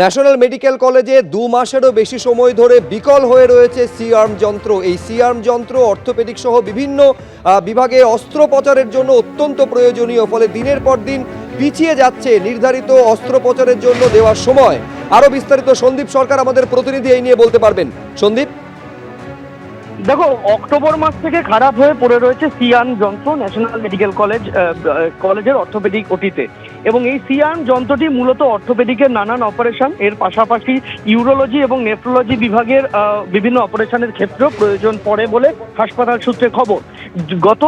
National medical কলেজে দু মাসেরও বেশি সময় ধরে বিকল হয়ে রয়েছে সিআর্ম যন্ত্র। এই সিআর্ম যন্ত্র অর্থোপেডিক সহ বিভিন্ন বিভাগে অস্ত্রোপচারের জন্য অত্যন্ত প্রয়োজনীয়, ফলে দিনের পর দিন পিছিয়ে যাচ্ছে নির্ধারিত অস্ত্রোপচারের জন্য দেওয়ার সময়। আরও বিস্তারিত সন্দীপ সরকার আমাদের প্রতিনিধি এই নিয়ে বলতে পারবেন। সন্দীপ? দেখো, অক্টোবর মাস থেকে খারাপ হয়ে পড়ে রয়েছে সিয়ান যন্ত্র ন্যাশনাল মেডিকেল কলেজ কলেজের অর্থোপেডিক ওটিতে। এবং এই সিয়ান যন্ত্রটি মূলত অর্থোপেডিকের নানান অপারেশন। এর পাশাপাশি ইউরোলজি এবং নেফ্রোলজি বিভাগের বিভিন্ন অপারেশনের ক্ষেত্রেও প্রয়োজন পড়ে বলে হাসপাতাল সূত্রে খবর। গত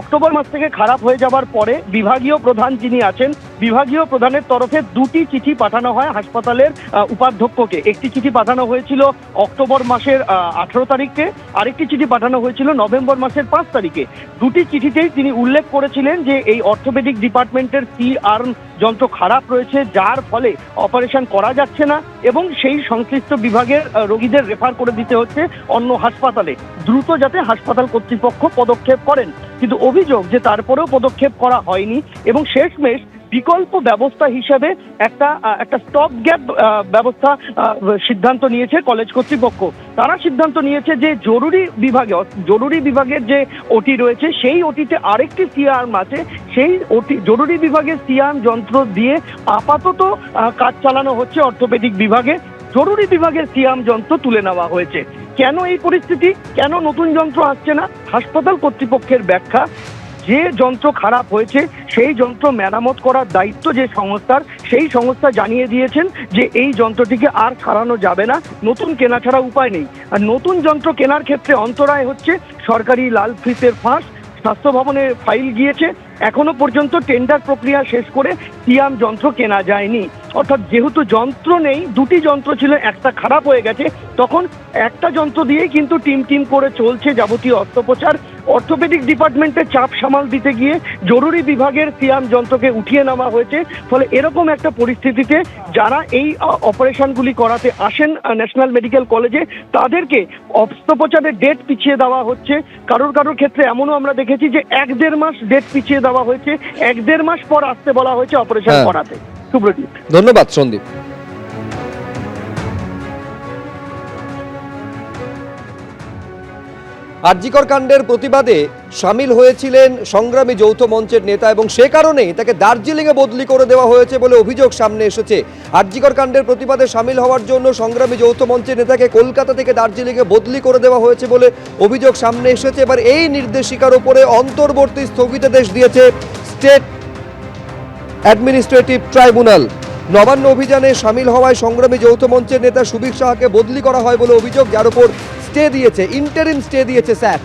অক্টোবর মাস থেকে খারাপ হয়ে যাওয়ার পরে বিভাগীয় প্রধান যিনি আছেন বিভাগীয় প্রধানের তরফে দুটি চিঠি পাঠানো হয় হাসপাতালের উপাধ্যক্ষকে। একটি চিঠি পাঠানো হয়েছিল অক্টোবর মাসের আঠারো তারিখে আরেকটি চিঠি পাঠানো হয়েছিল নভেম্বর মাসের পাঁচ তারিখে। দুটি চিঠিতেই তিনি উল্লেখ করেছিলেন যে এই অর্থোপেডিক ডিপার্টমেন্টের সি আর্ম যন্ত্র খারাপ রয়েছে, যার ফলে অপারেশন করা যাচ্ছে না এবং সেই সংশ্লিষ্ট বিভাগের রোগীদের রেফার করে দিতে হচ্ছে অন্য হাসপাতালে, দ্রুত যাতে হাসপাতাল কর্তৃপক্ষ পদক্ষেপ করেন। কিন্তু অভিযোগ যে তারপরেও পদক্ষেপ করা হয়নি এবং শেষমেশ বিকল্প ব্যবস্থা হিসেবে একটা একটা স্টপ গ্যাপ ব্যবস্থা সিদ্ধান্ত নিয়েছে কলেজ কর্তৃপক্ষ। তারা সিদ্ধান্ত নিয়েছে যে জরুরি বিভাগে জরুরি বিভাগের যে ওটি রয়েছে, সেই ওটিতে আরেকটি সিআর্ম আছে সেই ওটি জরুরি বিভাগের সিআর্ম যন্ত্র দিয়ে আপাতত কাজ চালানো হচ্ছে অর্থোপেডিক বিভাগে। জরুরি বিভাগের সিআম যন্ত্র তুলে নেওয়া হয়েছে। কেন এই পরিস্থিতি? কেন নতুন যন্ত্র আসছে না? হাসপাতাল কর্তৃপক্ষের ব্যাখ্যা। যে যন্ত্র খারাপ হয়েছে, সেই যন্ত্র মেরামত করার দায়িত্ব যে সংস্থার, সেই সংস্থা জানিয়ে দিয়েছেন যে এই যন্ত্রটিকে আর সারানো যাবে না, নতুন কেনা ছাড়া উপায় নেই। আর নতুন যন্ত্র কেনার ক্ষেত্রে অন্তরায় হচ্ছে সরকারি লাল ফিসের ফাঁস, স্বাস্থ্য ভবনে ফাইল গিয়েছে, এখনও পর্যন্ত টেন্ডার প্রক্রিয়া শেষ করে সিয়াম যন্ত্র কেনা যায়নি। অর্থাৎ যেহেতু যন্ত্র নেই দুটি যন্ত্র ছিল একটা খারাপ হয়ে গেছে তখন একটা যন্ত্র দিয়েই কিন্তু টিম টিম করে চলছে যাবতীয় অস্ত্রোপচার। অর্থোপেডিক ডিপার্টমেন্টের চাপ সামাল দিতে গিয়ে জরুরি বিভাগের সিয়াম যন্ত্রকে উঠিয়ে নেওয়া হয়েছে। ফলে এরকম একটা পরিস্থিতিতে যারা এই অপারেশনগুলি করাতে আসেন ন্যাশনাল মেডিকেল কলেজে তাদেরকে অস্ত্রোপচারের ডেট পিছিয়ে দেওয়া হচ্ছে। কারোর কারোর ক্ষেত্রে এমনও আমরা দেখেছি যে এক দেড় মাস ডেট পিছিয়ে দেওয়া হয়েছে। এক দেড় মাস পর আসতে বলা হয়েছে অপারেশন হ্যাঁ। করাতে। সুব্রজিৎ ধন্যবাদ, সন্দীপ। আরজিকর কাণ্ডের প্রতিবাদে সামিল হয়েছিলেন সংগ্রামী যৌথ মঞ্চের নেতা এবং সে কারণেই তাকে দার্জিলিংয়ে বদলি করে দেওয়া হয়েছে বলে অভিযোগ সামনে এসেছে। আরজিকর কাণ্ডের প্রতিবাদে সামিল হওয়ার জন্য সংগ্রামী যৌথ মঞ্চের নেতাকে কলকাতা থেকে দার্জিলিংয়ে বদলি করে দেওয়া হয়েছে বলে অভিযোগ সামনে এসেছে। এবার এই নির্দেশিকার উপরে অন্তর্বর্তী স্থগিতাদেশ দিয়েছে স্টেট অ্যাডমিনিস্ট্রেটিভ ট্রাইব্যুনাল। নবান্ন অভিযানে সামিল হওয়ায় সংগ্রামী যৌথ মঞ্চের নেতা সুবীর শাহকে বদলি করা হয় বলে অভিযোগ, যার উপর স্টে দিয়েছে ইন্টারিম স্টে দিয়েছে স্যাট